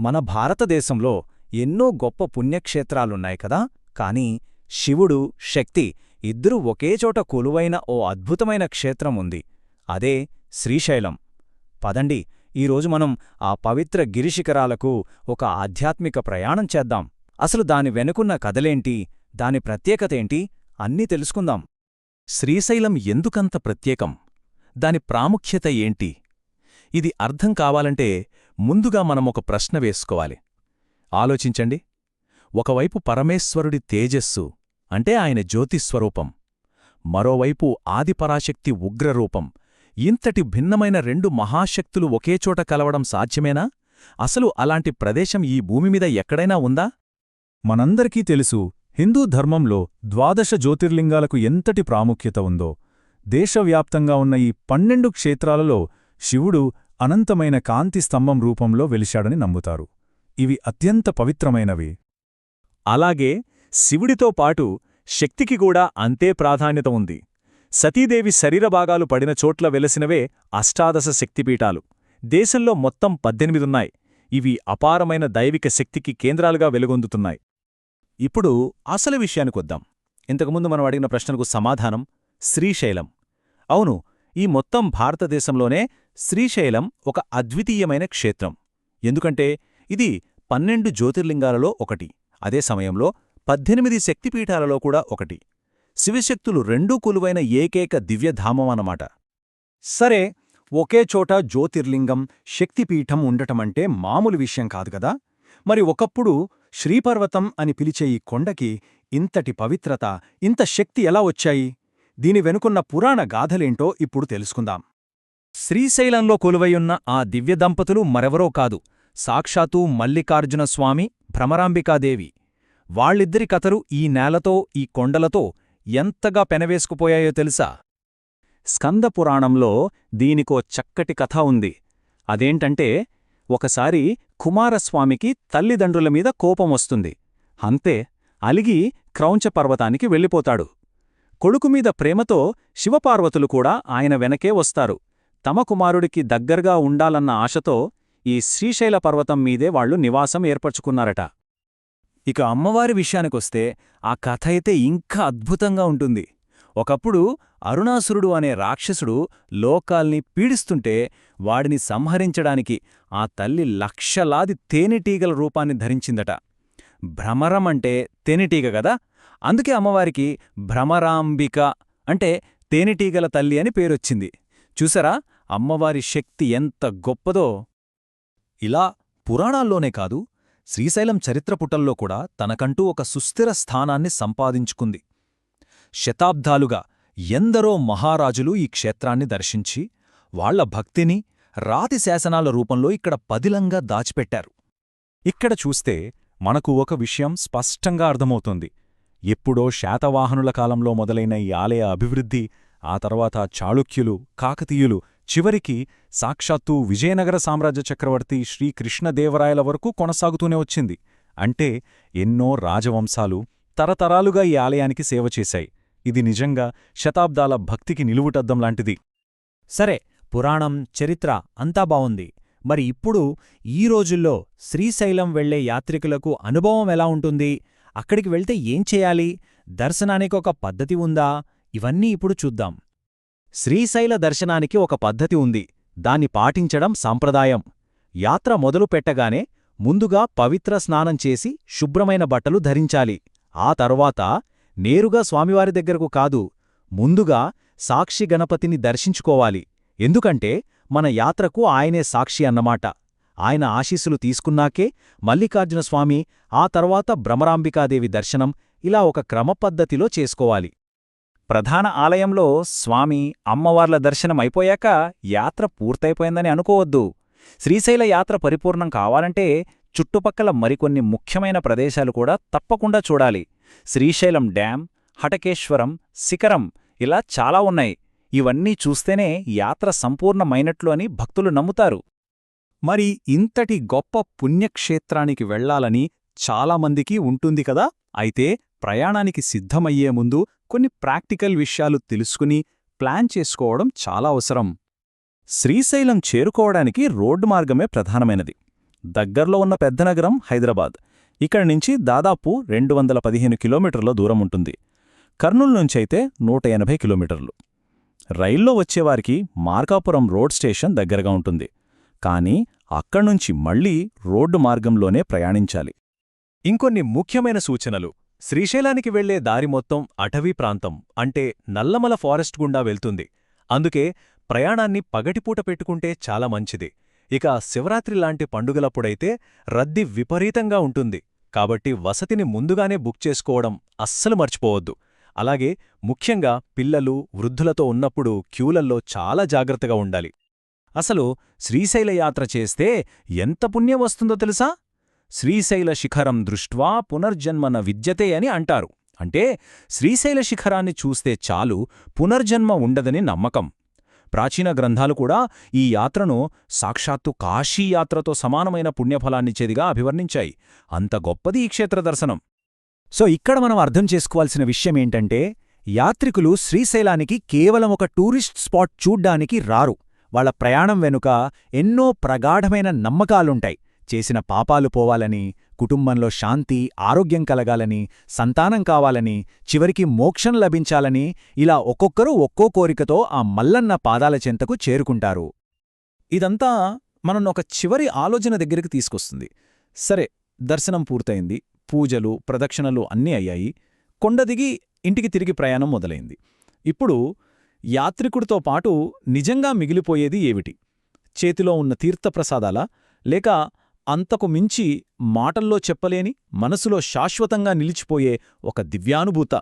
మన భారతదేశంలో ఎన్నో గొప్ప పుణ్యక్షేత్రాలున్నాయి కదా. కాని శివుడు శక్తి ఇద్దరూ ఒకేచోట కొలువైన ఓ అద్భుతమైన క్షేత్రం ఉంది. అదే శ్రీశైలం. పదండి ఈరోజు మనం ఆ పవిత్ర గిరిశిఖరాలకు ఒక ఆధ్యాత్మిక ప్రయాణం చేద్దాం. అసలు దాని వెనుకున్న కథలేంటి? దాని ప్రత్యేకతేంటి అన్నీ తెలుసుకుందాం. శ్రీశైలం ఎందుకంత ప్రత్యేకం? దాని ప్రాముఖ్యత ఏంటి? ఇది అర్థం కావాలంటే ముందుగా మనమొక ప్రశ్న వేసుకోవాలి. ఆలోచించండి. ఒకవైపు పరమేశ్వరుడి తేజస్సు అంటే ఆయన జ్యోతిస్వరూపం మరోవైపు ఆదిపరాశక్తి ఉగ్రరూపం ఇంతటి భిన్నమైన రెండు మహాశక్తులు ఒకేచోట కలవడం సాధ్యమేనా? అసలు అలాంటి ప్రదేశం ఈ భూమిమీద ఎక్కడైనా ఉందా? మనందరికీ తెలుసు హిందూ ధర్మంలో ద్వాదశ జ్యోతిర్లింగాలకు ఎంతటి ప్రాముఖ్యత ఉందో. దేశవ్యాప్తంగా ఉన్న ఈ పన్నెండు క్షేత్రాలలో శివుడు అనంతమైన కాంతి స్తంభం రూపంలో వెలిశాడని నమ్ముతారు. ఇవి అత్యంత పవిత్రమైనవి. అలాగే శివుడితో పాటు శక్తికి కూడా అంతే ప్రాధాన్యత ఉంది. సతీదేవి శరీరభాగాలు పడిన చోట్ల వెలసినవే అష్టాదశ శక్తిపీఠాలు. దేశంలో మొత్తం పద్దెనిమిదున్నాయి ఇవి అపారమైన దైవిక శక్తికి కేంద్రాలుగా వెలుగొందుతున్నాయి. ఇప్పుడు అసలు విషయానికొద్దాం. ఇంతకుముందు మనం అడిగిన ప్రశ్నకు సమాధానం శ్రీశైలం. అవును ఈ మొత్తం భారతదేశంలోనే శ్రీశైలం ఒక అద్వితీయమైన క్షేత్రం. ఎందుకంటే ఇది పన్నెండు జ్యోతిర్లింగాలలో ఒకటి. అదే సమయంలో పద్దెనిమిది శక్తిపీఠాలలో కూడా ఒకటి. శివశక్తులు రెండూ కొలువైన ఏకైక దివ్యధామం సరే ఒకే చోట జ్యోతిర్లింగం శక్తిపీఠం ఉండటమంటే మామూలు విషయం కాదు కదా? మరి ఒకప్పుడు శ్రీపర్వతం అని పిలిచే ఈ కొండకి ఇంతటి పవిత్రత ఇంత శక్తి ఎలా వచ్చాయి? దీని వెనుకున్న పురాణ గాథలేంటో ఇప్పుడు తెలుసుకుందాం. శ్రీశైలంలో కొలువయున్న ఆ దివ్యదంపతులు మరెవరో కాదు. సాక్షాత్తూ మల్లికార్జున స్వామి భ్రమరాంబికాదేవి. వాళ్ళిద్దరి కథలు ఈ నేలతో ఈ కొండలతో ఎంతగా పెనవేసుకుపోయాయో తెలుసా? స్కందపురాణంలో దీనికో చక్కటి కథ ఉంది. అదేంటంటే ఒకసారి కుమారస్వామికి తల్లిదండ్రుల మీద కోపమొస్తుంది అంతే అలిగి క్రౌంచ పర్వతానికి కొడుకు కొడుకుమీద ప్రేమతో శివపార్వతులు కూడా ఆయన వెనకే వస్తారు. తమ కుమారుడికి దగ్గరగా ఉండాలన్న ఆశతో ఈ శ్రీశైల పర్వతం మీదే వాళ్ళు నివాసం ఏర్పరచుకున్నారట. ఇక అమ్మవారి విషయానికొస్తే ఆ కథ అయితే ఇంకా అద్భుతంగా ఉంటుంది. ఒకప్పుడు అరుణాసురుడు అనే రాక్షసుడు లోకాల్ని పీడిస్తుంటే వాడిని సంహరించడానికి ఆ తల్లి లక్షలాది తేనెటీగల రూపాన్ని ధరించిందట. భ్రమరమంటే తేనెటీగ కదా? అందుకే అమ్మవారికి భ్రమరాంబిక అంటే తేనెటీగల తల్లి అని పేరొచ్చింది. చూసరా? అమ్మవారి శక్తి ఎంత గొప్పదో! ఇలా పురాణాల్లోనే కాదు శ్రీశైలం చరిత్రపుటల్లో కూడా తనకంటూ ఒక సుస్థిర స్థానాన్ని సంపాదించుకుంది. శతాబ్దాలుగా ఎందరో మహారాజులు ఈ క్షేత్రాన్ని దర్శించి వాళ్ళ భక్తిని రాతి శాసనాల రూపంలో ఇక్కడ పదిలంగా దాచిపెట్టారు. ఇక్కడ చూస్తే మనకు ఒక విషయం స్పష్టంగా అర్థమవుతుంది. ఎప్పుడో శాతవాహనుల కాలంలో మొదలైన ఈ ఆలయ అభివృద్ధి ఆ తర్వాత చాళుక్యులు కాకతీయులు చివరికి సాక్షాత్తూ విజయనగర సామ్రాజ్య చక్రవర్తి శ్రీకృష్ణదేవరాయల వరకు కొనసాగుతూనే వచ్చింది. అంటే ఎన్నో రాజవంశాలు తరతరాలుగా ఈ ఆలయానికి సేవ చేశాయి. ఇది నిజంగా శతాబ్దాల భక్తికి నిలువుటద్దం లాంటిది. సరే పురాణం చరిత్ర అంతా బావుంది. మరి ఇప్పుడు ఈ రోజుల్లో శ్రీశైలం వెళ్ళే యాత్రికులకు అనుభవం ఎలా ఉంటుంది? అక్కడికి వెళ్తే ఏం చేయాలి? దర్శనానికి ఒక పద్ధతి ఉందా? ఇవన్నీ ఇప్పుడు చూద్దాం. శ్రీశైల దర్శనానికి ఒక పద్ధతి ఉంది. దాన్ని పాటించడం సాంప్రదాయం. యాత్ర మొదలు పెట్టగానే ముందుగా పవిత్ర స్నానం చేసి శుభ్రమైన బట్టలు ధరించాలి. ఆ తరువాత నేరుగా స్వామివారి దగ్గరకు కాదు ముందుగా సాక్షి గణపతిని దర్శించుకోవాలి. ఎందుకంటే మన యాత్రకు ఆయనే సాక్షి అన్నమాట. ఆయన ఆశీస్సులు తీసుకున్నాకే మల్లికార్జునస్వామి ఆ తర్వాత భ్రమరాంబికాదేవి దర్శనం ఇలా ఒక క్రమపద్ధతిలో చేసుకోవాలి. ప్రధాన ఆలయంలో స్వామి అమ్మవార్ల దర్శనం అయిపోయాక యాత్ర పూర్తయిపోయిందని అనుకోవద్దు. శ్రీశైల యాత్ర పరిపూర్ణం కావాలంటే చుట్టుపక్కల మరికొన్ని ముఖ్యమైన ప్రదేశాలు కూడా తప్పకుండా చూడాలి. శ్రీశైలం డ్యాం హటకేశ్వరం శిఖరం ఇలా చాలా ఉన్నాయి. ఇవన్నీ చూస్తేనే యాత్ర సంపూర్ణమైనట్లు అని భక్తులు నమ్ముతారు. మరి ఇంతటి గొప్ప పుణ్యక్షేత్రానికి వెళ్ళాలని చాలామందికి ఉంటుంది కదా. అయితే ప్రయాణానికి సిద్ధమయ్యే ముందు కొన్ని ప్రాక్టికల్ విషయాలు తెలుసుకుని ప్లాన్ చేసుకోవడం చాలా అవసరం. శ్రీశైలం చేరుకోవడానికి రోడ్డు మార్గమే ప్రధానమైనది. దగ్గర్లో ఉన్న పెద్ద నగరం హైదరాబాద్. ఇక్కడి నుంచి దాదాపు రెండు వందల పదిహేను కిలోమీటర్ల దూరం ఉంటుంది. కర్నూలు నుంచైతే నూట ఎనభై కిలోమీటర్లు. రైల్లో వచ్చేవారికి మార్కాపురం రోడ్ స్టేషన్ దగ్గరగా ఉంటుంది. కానీ అక్కడ్నుంచి మళ్ళీ రోడ్డు మార్గంలోనే ప్రయాణించాలి. ఇంకొన్ని ముఖ్యమైన సూచనలు. శ్రీశైలానికి వెళ్ళే దారి మొత్తం అటవీ ప్రాంతం అంటే నల్లమల ఫారెస్ట్ గుండా వెళ్తుంది. అందుకే ప్రయాణాన్ని పగటిపూట పెట్టుకుంటే చాలా మంచిది. ఇక శివరాత్రి లాంటి పండుగలప్పుడైతే రద్దీ విపరీతంగా ఉంటుంది. కాబట్టి వసతిని ముందుగానే బుక్ చేసుకోవడం అస్సలు మర్చిపోవద్దు. అలాగే ముఖ్యంగా పిల్లలు వృద్ధులతో ఉన్నప్పుడు క్యూలల్లో చాలా జాగ్రత్తగా ఉండాలి. అసలు శ్రీశైల యాత్ర చేస్తే ఎంత పుణ్యం వస్తుందో తెలుసా? శ్రీశైల శిఖరం దృష్ట్వా పునర్జన్మన విద్యతే అని అంటారు. అంటే శ్రీశైల శిఖరాన్ని చూస్తే చాలు పునర్జన్మ ఉండదని నమ్మకం. ప్రాచీన గ్రంథాలు కూడా ఈ యాత్రను సాక్షాత్తు కాశీ యాత్రతో సమానమైన పుణ్యఫలాన్నిచ్చేదిగా అభివర్ణించాయి. అంత గొప్పది ఈ క్షేత్ర దర్శనం. సో ఇక్కడ మనం అర్థం చేసుకోవాల్సిన విషయమేంటంటే యాత్రికులు శ్రీశైలానికి కేవలం ఒక టూరిస్ట్ స్పాట్ చూడ్డానికి రారు. వాళ్ళ ప్రయాణం వెనుక ఎన్నో ప్రగాఢమైన నమ్మకాలుంటాయి. చేసిన పాపాలు పోవాలని కుటుంబంలో శాంతి ఆరోగ్యం కలగాలని సంతానం కావాలని చివరికి మోక్షం లభించాలని ఇలా ఒక్కొక్కరు ఒక్కో కోరికతో ఆ మల్లన్న పాదాల చెంతకు చేరుకుంటారు. ఇదంతా మనను ఒక చివరి ఆలోచన దగ్గరికి తీసుకొస్తుంది. సరే దర్శనం పూర్తయింది. పూజలు ప్రదక్షిణలు అన్నీ అయ్యాయి. కొండ దిగి ఇంటికి తిరిగి ప్రయాణం మొదలైంది. ఇప్పుడు యాత్రికుడితో పాటు నిజంగా మిగిలిపోయేది ఏమిటి? చేతిలో ఉన్న తీర్థప్రసాదాలా? లేక అంతకు మించి మాటల్లో చెప్పలేని మనసులో శాశ్వతంగా నిలిచిపోయే ఒక దివ్యానుభూత?